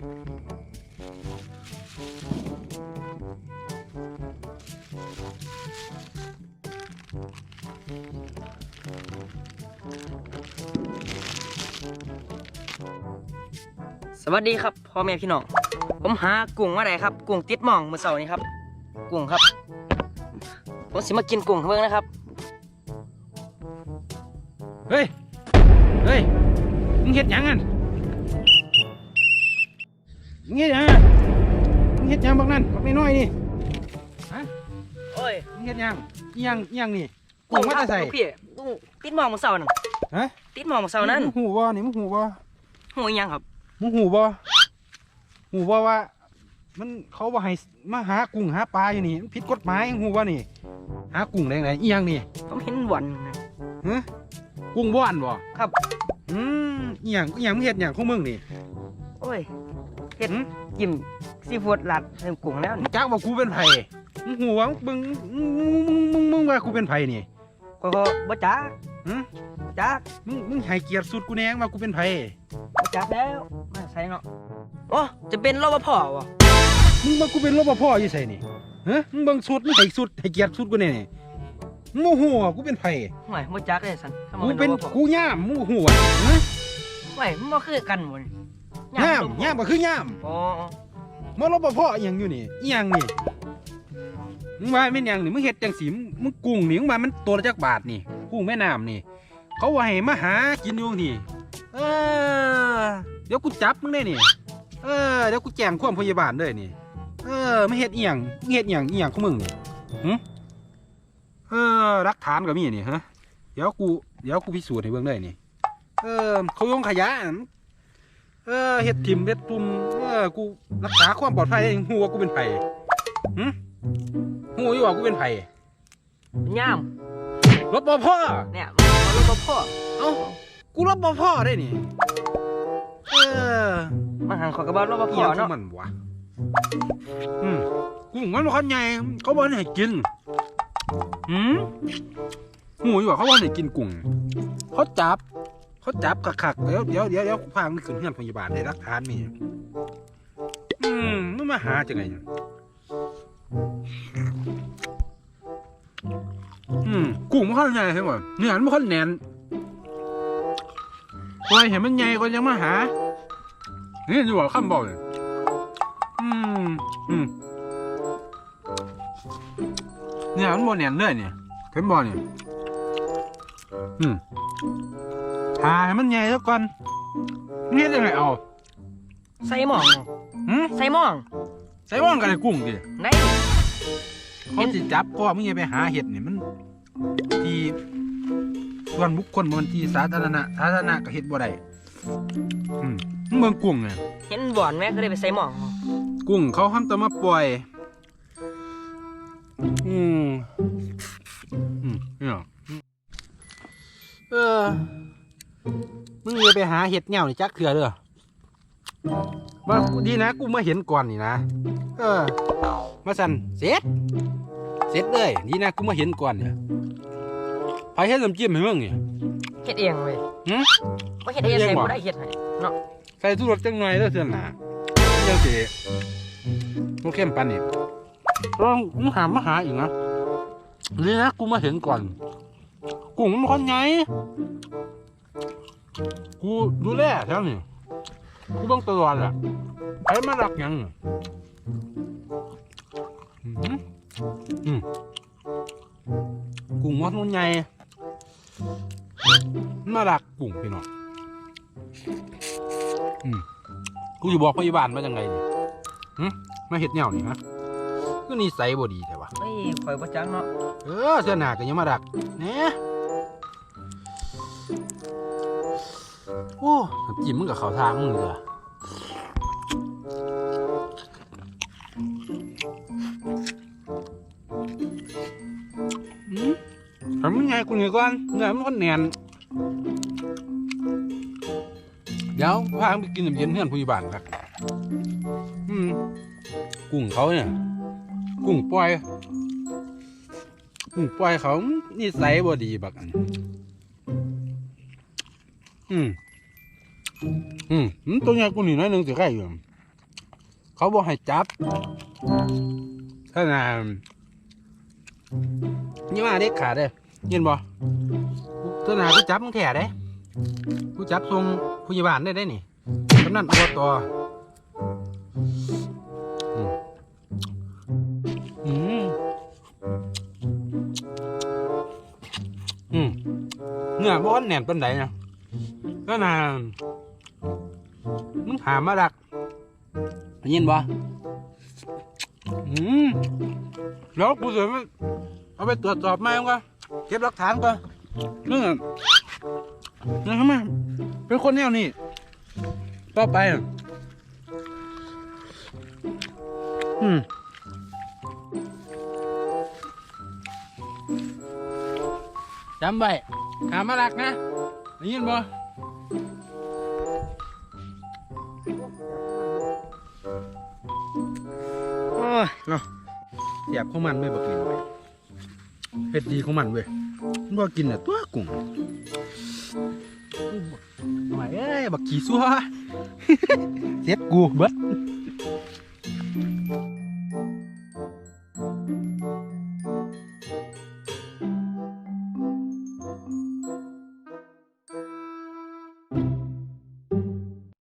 สวัสดีครับพ่อแม่พี่น้องผมหากุ้งมาได้ครับ กุ้งติดหม่องเมื่อเสาร์นี้ครับ กุ้งครับผมสิมากินกุ้งเบิ่งนะครับเฮ้ยเฮ้ยมึงเฮ็ดหยังกัน มึงเฮ็ดหยังอะมึงเฮ็ดหยังบักนั่นบักน้อยๆนี่โอ้ยมึงเฮ็ดหยังอิหยังอิหยังนี่กุ้งว่าจะใส่ ลูกพี่กุ้งติดหม่องเมื่อเสาร์นั่นฮะ ติดหม่องเมื่อเสาร์นั้นมึงหูบ่นี่มึงหูบ่หูอิหยังครับมึงหูบ่หูบ่ว่า มันเขาบ่ให้มาหากุ้งหาปลาอยู่นี่มันผิดกฎหมายมึงหูบ่นี่ หากุ้งได้ไงอิหยังนี่ผมเห็นหวันนะ ฮะกุ้งบ่อนบ่ครับ อืมอิหยังอิหยังมึงเฮ็ดหยังของมึงนี่ โอ้ย เห็ดหืมกินซีฟู้ดหลัดเต็มกุ้งแล้วนี่จักว่ากูเป็นไผมึงหูว่ามึงมึงมึงมึงมึงว่ากูเป็นไผนี่ก็ก็บ่จักฮะจักมึงมึงให้เกียรติสุดกูแน่ว่ากูเป็นไผบ่จักแล้วมาใส่เนาะโอ้จะเป็นรปภวะมึงว่ากูเป็นรปภอยู่ไสนี่ฮะมึงเบิ่งสุดมึงให้สุดให้เกียรติสุดกูแน่นี่มึงโมโหว่ากูเป็นไผห่วยบ่จักเลยสันถ้ามักูเป็นรปภกูย่ามมึงโมโหว่าฮะห่วยมันบ่คือกันหมด ย่ามย่ามก็คือย่ามอ๋อมารปภอีหยังอยู่นี่อีหยังนี่มึงว่าแม่นหยังนี่มึงเฮ็ดจังสีมึงมึงกุ้งนี่มึงว่ามันตัวละจักบาทนี่กุ้งแม่น้ำนี่ เขาว่าให้มาหากินอยู่นี่เออเดี๋ยวกูจับมึงได้นี่เออเดี๋ยวกูแจ้งความพยาบาลเลยนี่ เออไม่เฮ็ดอีหยังมึงเฮ็ดอีหยังอีหยังของมึงนี่หึเออรักฐานก็มีนี่ฮะเดี๋ยวกูเดี๋ยวกูพิสูจน์ให้เบิ่งเลยนี่ เออเขาโยงขยะอั่น เออเฮ็ดทิมเฮ็ดตุ่มเออกูรักษาความปลอดภัยได้หูว่ากูเป็นไผหึหูอยู่ว่ากูเป็นไผเป็นย่ามรปภเนี่ยมันรปภเอ้ากูรปภได้นี่เออมันหันเขอยกับว่ารปภเอียงขอเนาะงมันวะอืมกุ้งมันบ่คันใหญ่เขาบอกให้กินหืมหูอยู่ว่าเขาบอกให้กินกุ้งเขาจับ เขาจับคักๆเดี๋ยวเดี๋ยวเดี๋ยวเดี๋ยวพามึงขึ้นเฮือนพยาบาลได้รักฐานมีอืมมึงมาหาจังไงเนี่ยอืมกุ้งมันคันใหญ่ใช่ไหมเนื้อมันบ่คันแน่นปล่อยเห็นมันใหญ่ก็ยังมาหา นี่อยู่ว่าคำบอกเลยอืมอืมเนี่ยมันบอแหนนเลยเนี่ยเห็นบอเนี่ยอืม หาให้มันใหญ่ซะก่อนนี่ยังไงเอาใส่หมองหืมใส่หมองใส่ว่างกันไอ้กุ้งดิไหนเขาสิจับก็มึงอย่าไปหาเห็ดนี่มันที่ส่วนบุคคลมันที่สาธารณะสาธารณะก็เห็ดบ่ได้อืมมึงเมืองกุ้งเนี่ยเห็นบ่อนไหมก็เลยไปใส่หมอง กุ้งเขาห้ามแตมาปล่อย มึงอย่าไปหาเห็ดเหง่านี่จักเถื่อเด้อมาดีนะกูมาเห็นก่อนนี่นะ เออ มาสั่นเสร็จ เสร็จเลยดีนะกูมาเห็นก่อนเนี่ยไผเฮ็ดน้ำจิ้มให้มึงเนี่ยเฮ็ดเองเว้ยหืมบ่เฮ็ดเองเฮ็ดเองใส่บ่ บ่ได้เฮ็ดให้เนาะใส่ทุรสจังหน่อยเด้อเสื้อหนาจังสิโอเข้มปันนี่ลองมึงหามาหาอีกนะนี่นะกูมาเห็นก่อน กุ้งมันคนไง กูดูแลแถวนี้กูต้องตลอดแหละไอ้มารักหยังอืมอืมกุ้งมันคนไงมันมารักกุ้งพี่น้องกูจะบอกพยาบาลว่าจังไงเนี่ยหึมาเห็ดเหนี่ยวนี่ฮะก็นิสัยบ่ดีแต่ว่าเฮ้ยข่อยบ่จักเนาะ เออเสื้อหนาก็ยังมาดักเนี่ย โอ้น้ำจิ้มมึงกับเขาวทางมึงเลยอะอืมทำยังไงกูเนี่ยก่อนเนื้อมันคนแน่นเดี๋ยวพาไปกินน้ำเย็นเพื่อนพยาบาลครับอืมกุ้งเขาเนี่ย กุ้งปล่อย กุ้งปล่อยเขานี่ใสยบ่ดีบักอัน อืม อืมตัวใหญ่กูนี่น้อยหนึงสิใกล้อยู่เขาบอกให้จับถ้านานี่ว่าเด็กขาดเด้ยินบ่ถ้านากูจับมึงแถ่ได้กูจับทรงผู้ใหญ่บ้านได้ได้นี่กำนันอบตอืมอืมอืมเนื้อบ้อนแน่นปานใดนะก็นา มึงถามมาดักได้ยินบ่อืมแล้วกูเสือมันเอาไปตรวจสอบมาก่อนเก็บหลักฐานก่อนเรื่องนะทำไมเป็นคนแนวนี้ต่อไปอะอืมจำไว้ถามมาดักนะได้ยินบ่ เนาะแยบของมันไม่บอกกินเว้ยเผ็ดดีของมันเว้ยมันบอกกินน่ะตัวกุ้งทำไมเอ้ยบักขี้ซัว เสียดกูเบิด